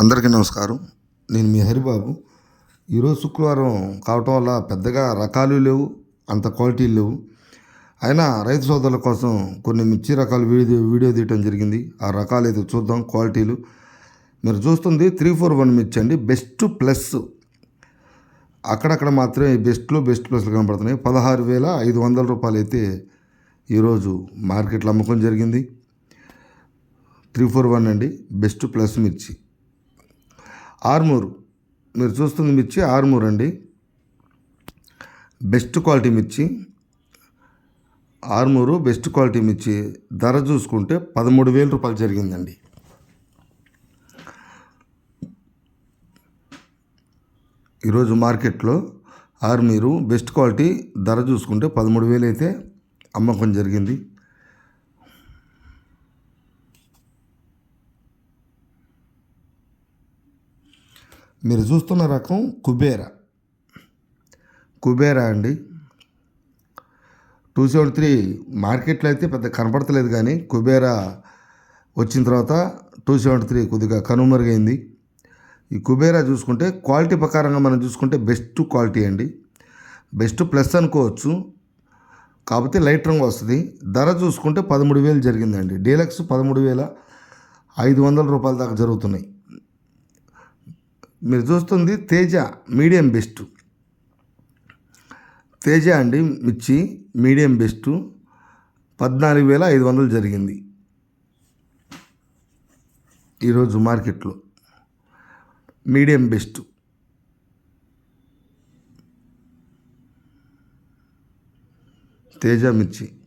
అందరికీ నమస్కారం. నేను మీ హరిబాబు. ఈరోజు శుక్రవారం కావటం వల్ల పెద్దగా రకాలు లేవు అంత క్వాలిటీ లేవు. అయినా రైతు సోదరుల కోసం కొన్ని మిర్చి రకాలు వీడియో వీడియో తీయటం జరిగింది. ఆ రకాలు అయితే చూద్దాం క్వాలిటీలు. మీరు చూస్తుంది త్రీ ఫోర్ వన్ మిర్చి అండి బెస్ట్ ప్లస్. అక్కడక్కడ మాత్రమే బెస్ట్లో బెస్ట్ ప్లస్లు కనబడుతున్నాయి పదహారు వేల ఐదు వందల రూపాయలు అయితే ఈరోజు మార్కెట్లో అమ్మకం జరిగింది. త్రీ ఫోర్ వన్ అండి బెస్ట్ ప్లస్ మిర్చి. ఆర్మూర్. మీరు చూస్తుంది మిర్చి ఆర్మూర్ అండి. బెస్ట్ క్వాలిటీ మిర్చి. ఆర్మూరు బెస్ట్ క్వాలిటీ మిర్చి. ధర చూసుకుంటే పదమూడు వేల రూపాయలు జరిగిందండి. ఈరోజు మార్కెట్లో ఆర్మీరు బెస్ట్ క్వాలిటీ ధర చూసుకుంటే పదమూడు వేలు అయితే అమ్మకం జరిగింది. మీరు చూస్తున్న రకం కుబేరా. కుబేరా అండి. టూ సెవెంటీ త్రీ మార్కెట్లో అయితే పెద్ద కనపడతలేదు కానీ కుబేరా వచ్చిన తర్వాత టూ సెవెంటీ త్రీ కొద్దిగా కనుమరుగైంది. ఈ కుబేరా చూసుకుంటే క్వాలిటీ ప్రకారంగా మనం చూసుకుంటే బెస్ట్ క్వాలిటీ అండి. బెస్ట్ ప్లస్ అనుకోవచ్చు. కాకపోతే లైట్ రంగు వస్తుంది. ధర చూసుకుంటే పదమూడు వేలు జరిగిందండి. డీలక్స్ పదమూడు వేల ఐదు వందల రూపాయల దాకా జరుగుతున్నాయి. మీరు చూస్తుంది తేజ మీడియం బెస్ట్. తేజ అండి మిర్చి మీడియం బెస్ట్. పద్నాలుగు వేల ఐదు వందలు జరిగింది. ఈరోజు మార్కెట్లో మీడియం బెస్ట్. తేజ మిర్చి.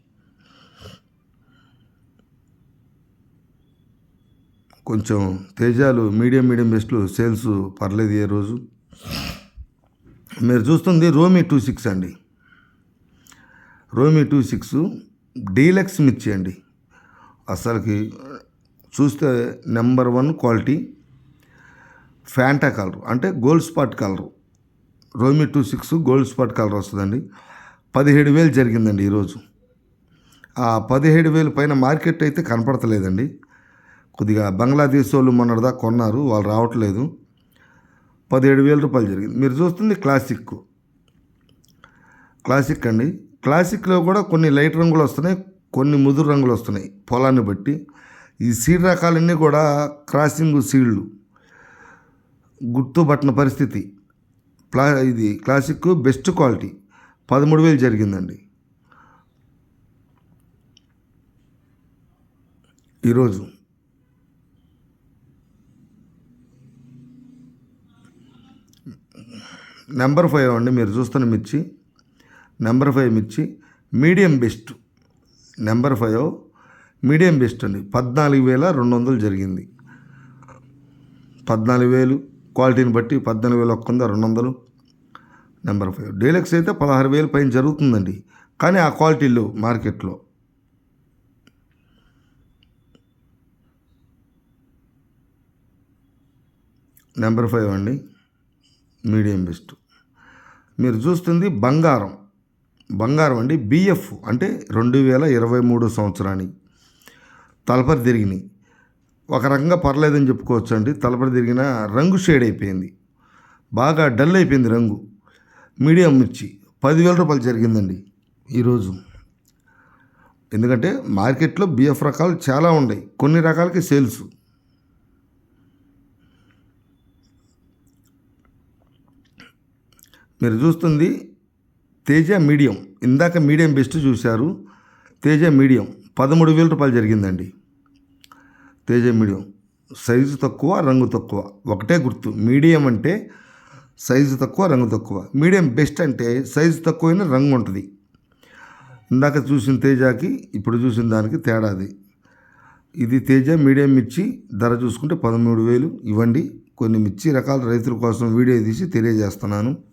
కొంచెం తేజాలు మీడియం మీడియం బెస్ట్లు సేల్స్ పర్లేదు ఏ రోజు. మీరు చూస్తుంది రోమీ టూ సిక్స్ అండి. రోమీ టూ సిక్స్ డీలక్స్ మిర్చి అండి. అసలుకి చూస్తే number one quality. Fanta colour అంటే Gold Spot colour. రోమీ two six Gold Spot colour వస్తుందండి. పదిహేడు వేలు జరిగిందండి ఈరోజు ఆ పదిహేడు వేలు పైన మార్కెట్ అయితే కనపడతలేదండి. కొద్దిగా బంగ్లాదేశ్ వాళ్ళు మొన్నటిదా కొన్నారు వాళ్ళు రావట్లేదు. పదిహేడు వేల రూపాయలు జరిగింది. మీరు చూస్తుంది క్లాసిక్. క్లాసిక్ అండి. క్లాసిక్లో కూడా కొన్ని లైట్ రంగులు వస్తున్నాయి కొన్ని ముదురు రంగులు వస్తున్నాయి పొలాన్ని బట్టి. ఈ సీడ్ రకాలన్నీ కూడా క్రాసింగ్ సీడ్లు. గుర్తుపట్టిన పరిస్థితి. ప్లా ఇది క్లాసిక్ బెస్ట్ క్వాలిటీ. పదమూడు వేలు జరిగిందండి. ఈరోజు నెంబర్ ఫైవ్ అండి మీరు చూస్తున్న మిర్చి. నెంబర్ ఫైవ్ మిర్చి. Medium best. Number five medium best అండి. పద్నాలుగు వేల రెండు వందలు జరిగింది. పద్నాలుగు వేలు. క్వాలిటీని బట్టి పద్నాలుగు వేల ఒక్క వంద రెండు వందలు. Number five. డీలక్స్ అయితే పదహారు వేలు పైన జరుగుతుందండి. కానీ ఆ క్వాలిటీలు మార్కెట్లో. నెంబర్ ఫైవ్ అండి. Medium best. మీరు చూస్తుంది బంగారం. బంగారం అండి బిఎఫ్ అంటే రెండు వేల ఇరవై మూడు సంవత్సరానికి తలపరి తిరిగినాయి. ఒక రకంగా పర్లేదని చెప్పుకోవచ్చు అండి తలపరి తిరిగిన రంగు షేడ్ అయిపోయింది. బాగా డల్ అయిపోయింది రంగు. మీడియం మిర్చి పదివేల రూపాయలు జరిగిందండి ఈరోజు. ఎందుకంటే మార్కెట్లో బిఎఫ్ రకాలు చాలా ఉన్నాయి. కొన్ని రకాలకి సేల్స్ మీరు చూస్తుంది తేజ మీడియం. ఇందాక మీడియం బెస్ట్ చూశారు. తేజ మీడియం. పదమూడు వేల రూపాయలు జరిగిందండి. తేజ మీడియం. సైజు తక్కువ రంగు తక్కువ. ఒకటే గుర్తు. మీడియం అంటే సైజు తక్కువ రంగు తక్కువ. మీడియం బెస్ట్ అంటే సైజు తక్కువైన రంగు ఉంటుంది. ఇందాక చూసిన తేజాకి ఇప్పుడు చూసిన దానికి తేడాది ఇది తేజ మీడియం మిర్చి. ధర చూసుకుంటే పదమూడు వేలు ఇవ్వండి. కొన్ని మిర్చి రకాల రైతుల కోసం వీడియో తీసి తెలియజేస్తున్నాను.